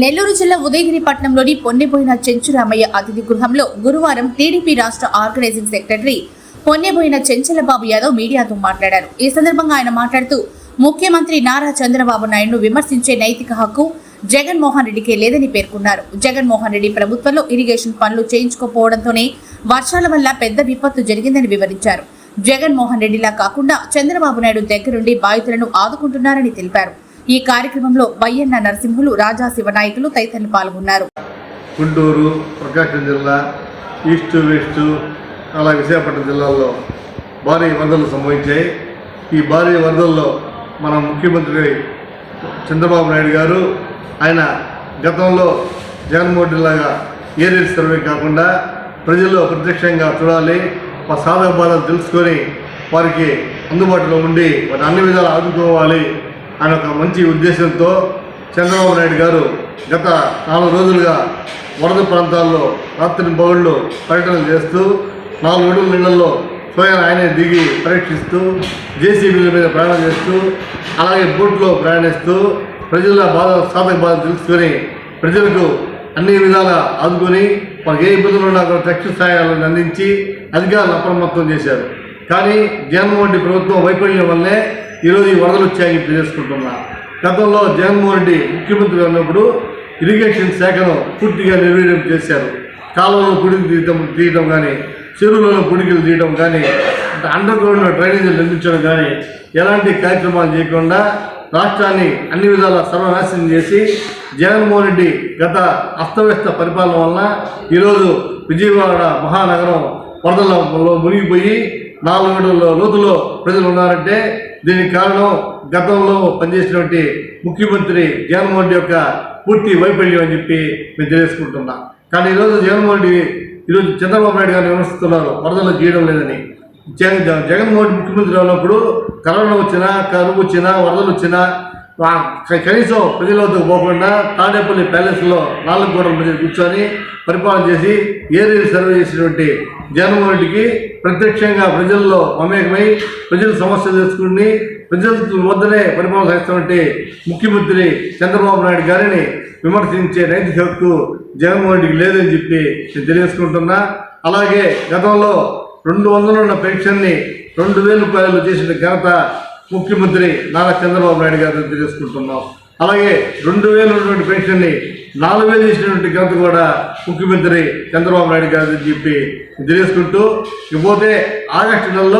నెల్లూరు జిల్లా ఉదయగిరి పట్టణంలోని పొన్నెబోయిన చెంచురామయ్య అతిథి గృహంలో గురువారం టీడీపీ రాష్ట్ర ఆర్గనైజింగ్ సెక్రటరీ పొన్నెబోయిన చెంచలబాబు యాదవ్ మీడియాతో మాట్లాడారు. ఈ సందర్భంగా ఆయన మాట్లాడుతూ ముఖ్యమంత్రి నారా చంద్రబాబు నాయుడును విమర్శించే నైతిక హక్కు జగన్మోహన్ రెడ్డికే లేదని పేర్కొన్నారు. జగన్మోహన్ రెడ్డి ప్రభుత్వంలో ఇరిగేషన్ పనులు చేయించుకోపోవడంతోనే వర్షాల వల్ల పెద్ద విపత్తు జరిగిందని వివరించారు. జగన్మోహన్ రెడ్డిలా కాకుండా చంద్రబాబు నాయుడు దగ్గరుండి బాధితులను ఆదుకుంటున్నారని తెలిపారు. ఈ కార్యక్రమంలో వైఎన్న నరసింహులు రాజా శివనాయకులు తదితరులు పాల్గొన్నారు. గుంటూరు ప్రకాశం జిల్లా ఈస్ట్ వెస్ట్ అలా విశాఖపట్నం జిల్లాల్లో భారీ వరదలు సంభవించాయి. ఈ భారీ వరదల్లో మన ముఖ్యమంత్రి చంద్రబాబు నాయుడు గారు ఆయన గతంలో జగన్మోహన్ రెడ్డి లాగా ఏరియల్ సర్వే కాకుండా ప్రజల్లో ప్రత్యక్షంగా చూడాలి మా సాధక బాధలు తెలుసుకొని వారికి అందుబాటులో ఉండి వాటి అన్ని విధాలు ఆదుకోవాలి అనే ఒక మంచి ఉద్దేశంతో చంద్రబాబు నాయుడు గారు గత నాలుగు రోజులుగా వరద ప్రాంతాల్లో రాత్రి బౌళ్ళు పర్యటన చేస్తూ నాలుగు అడుగుల నీళ్ళల్లో స్వయం ఆయనే దిగి పరీక్షిస్తూ జేసీబీల మీద ప్రయాణం చేస్తూ అలాగే బోట్లో ప్రయాణిస్తూ ప్రజల బాధ సాధక బాధ తెలుసుకొని ప్రజలకు అన్ని విధాలా ఆదుకొని వాళ్ళకి ఏ ఇబ్బందులు ఉన్నా కూడా తక్షణ సహాయాలను అందించి అధికారులు అప్రమత్తం చేశారు. కానీ జగన్మోహన్ రెడ్డి ప్రభుత్వం వైఫల్యం వల్లే ఈరోజు ఈ వరదలు వచ్చాయని తెలియజేసుకుంటున్నా. గతంలో జగన్మోహన్ రెడ్డి ముఖ్యమంత్రి ఉన్నప్పుడు ఇరిగేషన్ శాఖను పూర్తిగా నిర్వీర్యం చేశారు. కాలువలో పుడికి తీయడం తీయటం కానీ చెరువులలో పుడికలు తీయటం కానీ అండర్ గ్రౌండ్ డ్రైనేజీలు నిర్మించడం కానీ ఎలాంటి కార్యక్రమాలు చేయకుండా రాష్ట్రాన్ని అన్ని విధాల సర్వనాశనం చేసి జగన్మోహన్ రెడ్డి గత అస్తవ్యస్త పరిపాలన వలన ఈరోజు విజయవాడ మహానగరం వరదల మునిగిపోయి నాలుగు లోతులో ప్రజలు ఉన్నారంటే దీనికి కారణం గతంలో పనిచేసినటువంటి ముఖ్యమంత్రి జగన్మోహన్ రెడ్డి యొక్క పూర్తి వైఫల్యం అని చెప్పి మేము తెలియజేసుకుంటున్నాం. కానీ ఈరోజు జగన్మోహన్ రెడ్డి ఈరోజు చంద్రబాబు నాయుడు గారిని విమర్శిస్తున్నారు వరదలు చేయడం లేదని. జగన్ జగన్మోహన్ ముఖ్యమంత్రి ఉన్నప్పుడు కరోనా వచ్చినా కరువు వచ్చినా వరదలు వచ్చినా కనీసం ప్రజల వద్దకు పోకుండా తాడేపల్లి ప్యాలెస్లో నాలుగు గోడల మధ్య కూర్చొని పరిపాలన చేసి ఏరియల్ సర్వే చేసినటువంటి జగన్మోహన్ రెడ్డికి ప్రత్యక్షంగా ప్రజల్లో మమేకమై ప్రజల సమస్యలు తెలుసుకుని ప్రజల వద్దనే పరిపాలన సాగిస్తున్నటువంటి ముఖ్యమంత్రి చంద్రబాబు నాయుడు గారిని విమర్శించే నైతిక హక్కు జగన్మోహన్ రెడ్డికి లేదని చెప్పి నేను తెలియజేసుకుంటున్నా. అలాగే గతంలో రెండు వందలున్న పెన్షన్ని రెండు వేల రూపాయలు చేసిన ఘనత ముఖ్యమంత్రి నారా చంద్రబాబు నాయుడు గారిని తెలియజేసుకుంటున్నాం. అలాగే రెండు వేలు ఉన్నటువంటి పెన్షన్ని నాలుగు వేలు చేసినటువంటి ఘనత కూడా ముఖ్యమంత్రి చంద్రబాబు నాయుడు గారిని చెప్పి తెలియజేసుకుంటూ ఇకపోతే ఆగస్టు నెలలో